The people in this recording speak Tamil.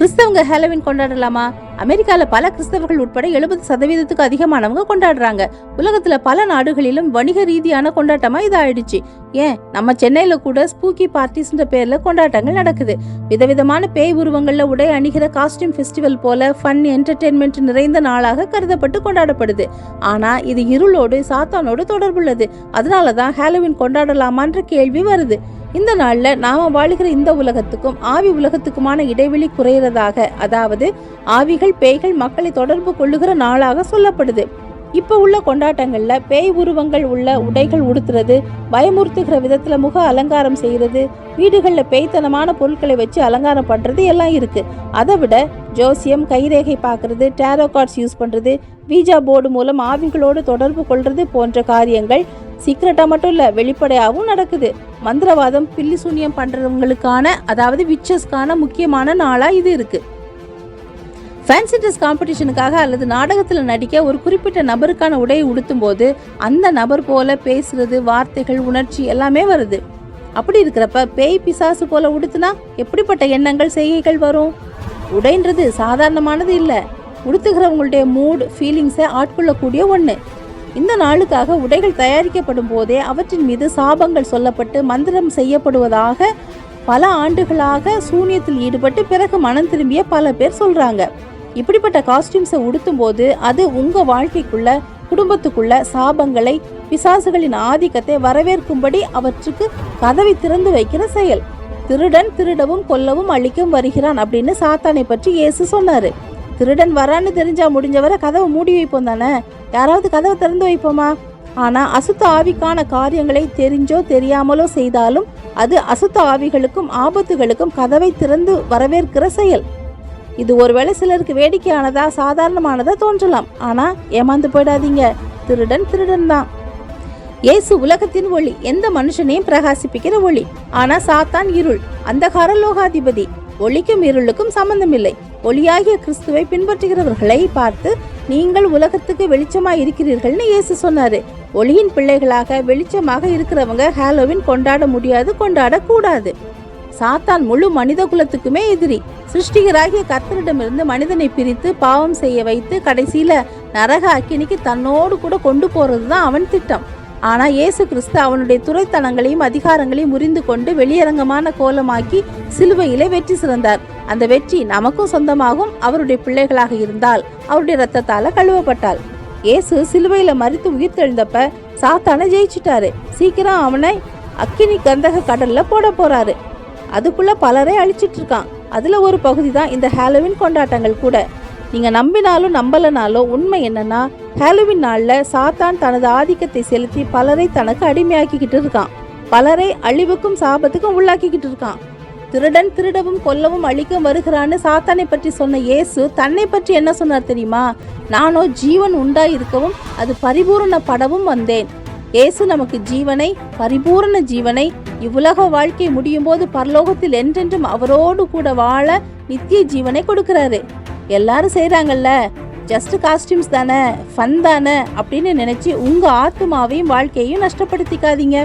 கிறிஸ்தவங்க ஹாலோவின் கொண்டாடலாமா? அமெரிக்கால பல கிறிஸ்தவர்கள் உட்பட எழுபது சதவீதத்துக்கு அதிகமானவங்க கொண்டாடுறாங்க. உலகத்துல பல நாடுகளிலும் வணிக ரீதியான கொண்டாட்டமா இது ஆயிடுச்சு ஏன்? நம்ம சென்னையில கூட ஸ்பூக்கி பார்ட்டிஸ்ன்ற பேர்ல கொண்டாட்டங்கள் நடக்குது. விதவிதமான பேய் உருவங்கள்ல உடை அணிகிற காஸ்டியூம் ஃபெஸ்டிவல் போல ஃபன் என்டர்டெயின்மெண்ட் நிறைந்த நாளாக கருதப்பட்டு கொண்டாடப்படுது. ஆனா இது இருளோடு சாத்தானோடு தொடர்புள்ளது. அதனாலதான் ஹாலோவின் கொண்டாடலாமான்ற கேள்வி வருது. இந்த நாளில் நாம் வாழுகிற இந்த உலகத்துக்கும் ஆவி உலகத்துக்குமான இடைவெளி குறையிறதாக அதாவது ஆவிகள் பேய்கள் மக்களை தொடர்பு கொள்ளுகிற நாளாக சொல்லப்படுது. இப்போ உள்ள கொண்டாட்டங்களில் பேய் உருவங்கள் உள்ள உடைகள் உடுத்துறது பயமுறுத்துகிற விதத்தில் முக அலங்காரம் செய்கிறது வீடுகளில் பேய்த்தனமான பொருட்களை வச்சு அலங்காரம் பண்ணுறது எல்லாம் இருக்குது அதை விட ஜோசியம் கைரேகை பார்க்குறது டேரோ கார்ட்ஸ் யூஸ் பண்ணுறது வீஜா போர்டு மூலம் ஆவிகளோடு தொடர்பு கொள்வது போன்ற காரியங்கள் சீக்ரெட்டாக மட்டும் இல்லை வெளிப்படையாகவும் நடக்குது. மந்திரவாதம் பில்லி சூன்யம் பண்ணுறவங்களுக்கான அதாவது விச்சஸ்க்கான முக்கியமான நாளாக இது இருக்குது ஃபேன்சி ட்ரெஸ் காம்படிஷனுக்காக அல்லது நாடகத்தில் நடிக்க ஒரு குறிப்பிட்ட நபருக்கான உடையை உடுத்தும் போது அந்த நபர் போல பேசுறது வார்த்தைகள் உணர்ச்சி எல்லாமே வருது. அப்படி இருக்கிறப்ப பேய் பிசாசு போல உடுத்துனா எப்படிப்பட்ட எண்ணங்கள் செய்கைகள் வரும்? உடைன்றது சாதாரணமானது இல்லை. உடுத்துகிறவங்களுடைய மூட் ஃபீலிங்ஸை ஆட்கொள்ளக்கூடிய ஒன்று இந்த நாளுக்காக உடைகள் தயாரிக்கப்படும் போதே அவற்றின் மீது சாபங்கள் சொல்லப்பட்டு மந்திரம் செய்யப்படுவதாக பல ஆண்டுகளாக சூனியத்தில் ஈடுபட்டு பிறகு மனம் திரும்பிய பல பேர் சொல்றாங்க. இப்படிப்பட்ட காஸ்டியூம்ஸை உடுத்தும் போது அது உங்க வாழ்க்கைக்குள்ள குடும்பத்துக்குள்ள சாபங்களை பிசாசுகளின் ஆதிக்கத்தை வரவேற்கும்படி அவற்றுக்கு கதவை திறந்து வைக்கிற செயல். திருடன் திருடவும் கொல்லவும் அழிக்கவும் வருகிறான் அப்படின்னு சாத்தானை பற்றி இயேசு சொன்னாரு. திருடன் வரான்னு தெரிஞ்சா முடிஞ்சவரை கதவை மூடி வைப்போம் தானே? யாராவது கதவை திறந்து வைப்போமா? ஆனா அசுத்த ஆவிக்கான காரியங்களை தெரிஞ்சோ தெரியாமலோ செய்தாலும் அது அசுத்த ஆவிகளுக்கும் ஆபத்துகளுக்கும் கதவை திறந்து வரவேற்கிற செயல். இது ஒருவேளை சிலருக்கு வேடிக்கையானதா சாதாரணமானதா தோன்றலாம். ஆனா ஏமாந்து போயிடாதீங்க. திருடன் திருடன் தான். இயேசு உலகத்தின் ஒளி எந்த மனுஷனையும் பிரகாசிப்பிக்கிற ஒளி. ஆனா சாத்தான் இருள் அந்தகார லோகாதிபதி. ஒளிக்கும் இருளுக்கும் சம்பந்தமில்லை. ஒளியாகிய கிறிஸ்துவை பின்பற்றுகிறவர்களை பார்த்து நீங்கள் உலகத்துக்கு வெளிச்சமா இருக்கிறீர்கள்னு இயேசு சொன்னாரு. ஒளியின் பிள்ளைகளாக வெளிச்சமாக இருக்கிறவங்க ஹாலோவின் கொண்டாட முடியாது கொண்டாட கூடாது சாத்தான் முழு மனித குலத்துக்குமே எதிரி. சிருஷ்டிகராகிய கர்த்தரிடமிருந்து மனிதனை பிரித்து பாவம் செய்ய வைத்து கடைசியில நரக அக்கினிக்கு தன்னோடு கூட கொண்டு போறதுதான் அவன் திட்டம். ஆனால் இயேசு கிறிஸ்து அவனுடைய துறைத்தனங்களையும் அதிகாரங்களையும் முறிந்து கொண்டு வெளியரங்கமான கோலமாக்கி சிலுவையிலே வெற்றி சிறந்தார். அந்த வெற்றி நமக்கும் சொந்தமாகும் அவருடைய பிள்ளைகளாக இருந்தால் அவருடைய ரத்தத்தால கழுவப்பட்டாள். இயேசு சிலுவையில மறித்து உயிர் தெழுந்தப்ப சாத்தானை ஜெயிச்சிட்டாரு. சீக்கிரம் அவனை அக்கினி கந்தக கடல்ல போட போறாரு. அதுக்குள்ள பலரை அழிச்சிட்டு இருக்கான். அதுல ஒரு பகுதி தான் இந்த ஹாலோவின் கொண்டாட்டங்கள் கூட. நீங்கள் நம்பினாலும் நம்பலனாலும் உண்மை என்னன்னா ஹாலோவின் நாளில் சாத்தான் தனது ஆதிக்கத்தை செலுத்தி பலரை தனக்கு அடிமையாக்கிக்கிட்டு இருக்கான். பலரை அழிவுக்கும் சாபத்துக்கும் உள்ளாக்கிக்கிட்டு இருக்கான். திருடன் திருடவும் கொல்லவும் அழிக்க வருகிறான்னு சாத்தானை பற்றி சொன்ன இயேசு தன்னை பற்றி என்ன சொன்னார் தெரியுமா? நானோ ஜீவன் உண்டாயிருக்கவும் அது பரிபூரணப்படவும் வந்தேன். இயேசு நமக்கு ஜீவனை பரிபூரண ஜீவனை இவ்வுலக வாழ்க்கை முடியும் போது பரலோகத்தில் என்றென்றும் அவரோடு கூட வாழ நித்திய ஜீவனை கொடுக்கிறாரு. எல்லாரும் செய்கிறாங்கல்ல ஜஸ்ட் காஸ்டியூம்ஸ் தானே ஃபன் தானே அப்படின்னு நினச்சி உங்கள் ஆத்மாவையும் வாழ்க்கையையும் நஷ்டப்படுத்திக்காதீங்க.